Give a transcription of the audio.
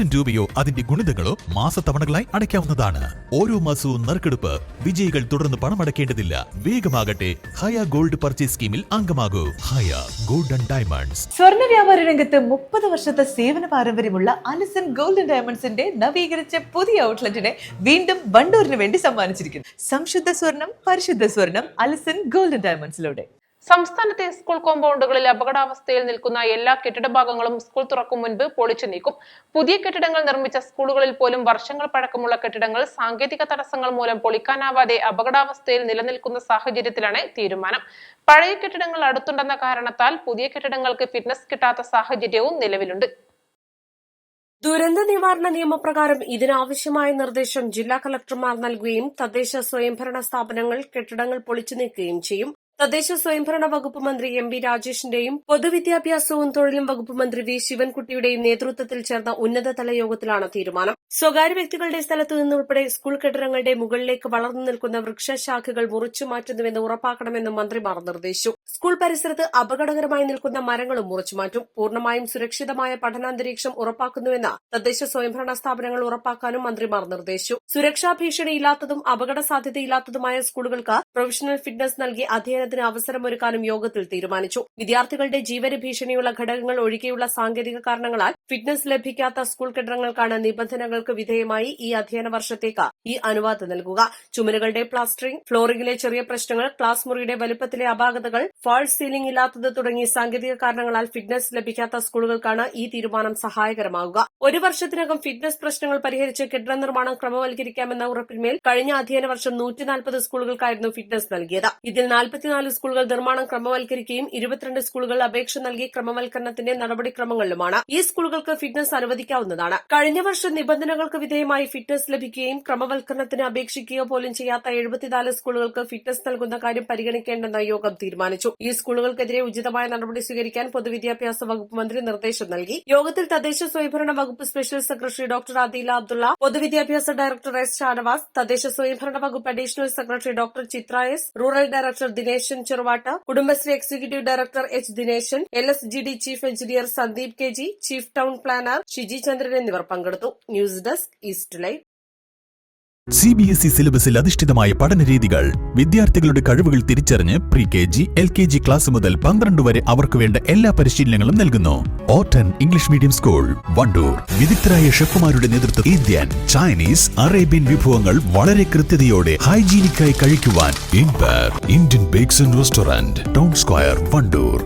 ആയിരം രൂപയോ അതിന്റെ ഗുണിതങ്ങളോ മാസത്തവണകളായി അടയ്ക്കാവുന്നതാണ്. ഓരോ മാസവും നറുക്കെടുപ്പ് വിജയികൾ തുടർന്ന് പണമടയ്ക്കേണ്ടതില്ല വേഗമാകട്ടെ ഹയ ഗോൾഡ് പർച്ചേസ് സ്കീമിൽ അംഗമാകൂ. Haya gold and diamonds. സ്വർണ വ്യാപാര രംഗത്ത് മുപ്പത് വർഷത്തെ സേവന പാരമ്പര്യമുള്ള അലിസൺ ഗോൾഡൻ ഡയമണ്ട്സിന്റെ നവീകരിച്ച പുതിയ ഔട്ട്ലെറ്റിനെ വീണ്ടും വണ്ടൂരിന് വേണ്ടി സമ്മാനിച്ചിരിക്കുന്നു. സംശുദ്ധ സ്വർണം പരിശുദ്ധ സ്വർണം അലിസൺ ഗോൾഡൻ ഡയമണ്ട്സിലൂടെ. സംസ്ഥാനത്തെ സ്കൂൾ കോമ്പൗണ്ടുകളിൽ അപകടാവസ്ഥയിൽ നിൽക്കുന്ന എല്ലാ കെട്ടിട ഭാഗങ്ങളും സ്കൂൾ തുറക്കും മുൻപ് പൊളിച്ചു നീക്കും. പുതിയ കെട്ടിടങ്ങൾ നിർമ്മിച്ച സ്കൂളുകളിൽ പോലും വർഷങ്ങൾ പഴക്കമുള്ള കെട്ടിടങ്ങൾ സാങ്കേതിക തടസ്സങ്ങൾ മൂലം പൊളിക്കാനാവാതെ അപകടാവസ്ഥയിൽ നിലനിൽക്കുന്ന സാഹചര്യത്തിലാണ് തീരുമാനം. പഴയ കെട്ടിടങ്ങൾ അടുത്തുണ്ടെന്ന കാരണത്താൽ പുതിയ കെട്ടിടങ്ങൾക്ക് ഫിറ്റ്നസ് കിട്ടാത്ത സാഹചര്യവും നിലവിലുണ്ട്. ദുരന്ത നിവാരണ നിയമപ്രകാരം ഇതിനാവശ്യമായ നിർദ്ദേശം ജില്ലാ കളക്ടർമാർ നൽകുകയും തദ്ദേശ സ്വയംഭരണ സ്ഥാപനങ്ങൾ കെട്ടിടങ്ങൾ പൊളിച്ചു നീക്കുകയും ചെയ്യും. തദ്ദേശ സ്വയംഭരണ വകുപ്പ് മന്ത്രി എം വി രാജേഷിന്റെയും പൊതുവിദ്യാഭ്യാസവും തൊഴിലും വകുപ്പ് മന്ത്രി വി ശിവൻകുട്ടിയുടെയും നേതൃത്വത്തിൽ ചേർന്ന ഉന്നതതല യോഗത്തിലാണ് തീരുമാനം. സ്വകാര്യ വ്യക്തികളുടെ സ്ഥലത്തു നിന്നുൾപ്പെടെ സ്കൂൾ കെട്ടിടങ്ങളുടെ മുകളിലേക്ക് വളർന്നു നിൽക്കുന്ന വൃക്ഷശാഖകൾ മുറിച്ചു മാറ്റുന്നുവെന്ന് ഉറപ്പാക്കണമെന്നും മന്ത്രിമാർ നിർദ്ദേശിച്ചു. സ്കൂൾ പരിസരത്ത് അപകടകരമായി നിൽക്കുന്ന മരങ്ങളും മുറിച്ചുമാറ്റും പൂർണമായും സുരക്ഷിതമായ പഠനാന്തരീക്ഷം ഉറപ്പാക്കുന്നുവെന്ന് തദ്ദേശ സ്വയംഭരണ സ്ഥാപനങ്ങൾ ഉറപ്പാക്കാനും മന്ത്രിമാർ നിർദ്ദേശിച്ചു. സുരക്ഷാ ഭീഷണിയില്ലാത്തതും അപകട സാധ്യതയില്ലാത്തതുമായ സ്കൂളുകൾക്ക് പ്രൊഫഷണൽ ഫിറ്റ്നസ് നൽകി അധ്യയനത്തിന് അവസരമൊരുക്കാനും യോഗത്തിൽ തീരുമാനിച്ചു. വിദ്യാർത്ഥികളുടെ ജീവന ഭീഷണിയുള്ള ഘടകങ്ങൾ ഒഴികെയുള്ള സാങ്കേതിക കാരണങ്ങളാൽ ഫിറ്റ്നസ് ലഭിക്കാത്ത സ്കൂൾ കെട്ടിടങ്ങൾക്കാണ് നിബന്ധനകൾക്ക് വിധേയമായി ഈ അധ്യയന വർഷത്തേക്ക് ഈ അനുവാദം നൽകുക. ചുമരുകളുടെ പ്ലാസ്റ്ററിംഗ് ഫ്ലോറിംഗിലെ ചെറിയ പ്രശ്നങ്ങൾ ക്ലാസ് മുറിയുടെ വലുപ്പത്തിലെ അപാകതകൾ ഫാൾസ് സീലിംഗ് ഇല്ലാത്തത് തുടങ്ങി സാങ്കേതിക കാരണങ്ങളാൽ ഫിറ്റ്നസ് ലഭിക്കാത്ത സ്കൂളുകൾക്കാണ് ഈ തീരുമാനം സഹായകരമാകുക ഒരു വർഷത്തിനകം ഫിറ്റ്നസ് പ്രശ്നങ്ങൾ പരിഹരിച്ച് കെട്ടിട നിർമ്മാണം ക്രമവൽക്കരിക്കാമെന്ന ഉറപ്പിന്മേൽ കഴിഞ്ഞ അധ്യയന വർഷം നൂറ്റി നാൽപ്പത് സ്കൂളുകൾക്കായിരുന്നു ഫിറ്റ്നസ് നൽകിയത്. ഇതിൽ നാൽപ്പത്തിനാല് സ്കൂളുകൾ നിർമ്മാണം ക്രമവൽക്കരിക്കുകയും ഇരുപത്തിരണ്ട് സ്കൂളുകൾ അപേക്ഷ നൽകി ക്രമവൽക്കരണത്തിന്റെ നടപടിക്രമങ്ങളിലുമാണ്. ഈ സ്കൂളുകൾക്ക് ഫിറ്റ്നസ് അനുവദിക്കാവുന്നതാണ്. കഴിഞ്ഞ വർഷം നിബന്ധനകൾക്ക് വിധേയമായി ഫിറ്റ്നസ് ലഭിക്കുകയും ക്രമവൽക്കരണത്തിന് അപേക്ഷിക്കുകയോ പോലും ചെയ്യാത്ത എഴുപത്തിനാല് സ്കൂളുകൾക്ക് ഫിറ്റ്നസ് നൽകുന്ന കാര്യം പരിഗണിക്കേണ്ടെന്ന് യോഗം തീരുമാനിച്ചു. ഈ സ്കൂളുകൾക്കെതിരെ ഉചിതമായ നടപടി സ്വീകരിക്കാൻ പൊതുവിദ്യാഭ്യാസ വകുപ്പ് മന്ത്രി നിർദ്ദേശം നൽകി. യോഗത്തിൽ തദ്ദേശ സ്വയംഭരണ വകുപ്പ് special secretary doctor Adeela Abdullah പൊതുവിദ്യാഭ്യാസ ഡയറക്ടർ എസ് ഷാനവാസ് തദ്ദേശ സ്വയംഭരണ വകുപ്പ് additional secretary doctor Chithra S rural director Dineshan Cheruvattu Kudumbashree executive director H Dineshan L S G D chief engineer Sandeep K G chief town planner Shiji Chandran എന്നിവർ പങ്കെടുത്തു. News desk East Live. C B S E സിലബസിൽ അധിഷ്ഠിതമായ പഠന രീതികൾ വിദ്യാർത്ഥികളുടെ കഴിവുകൾ തിരിച്ചറിഞ്ഞ് pre K G L K G class മുതൽ പന്ത്രണ്ട് വരെ അവർക്ക് വേണ്ട എല്ലാ പരിശീലനങ്ങളും നൽകുന്നു. Ottan English medium school Wandoor. വിദഗ്ധരായ ഷെഫുമാരുടെ നേതൃത്വം ഇന്ത്യൻ ചൈനീസ് അറേബ്യൻ വിഭവങ്ങൾ വളരെ കൃത്യതയോടെ ഹൈജീനിക്കായി കഴിക്കുവാൻ Indian bakes and restaurant town square Wandoor.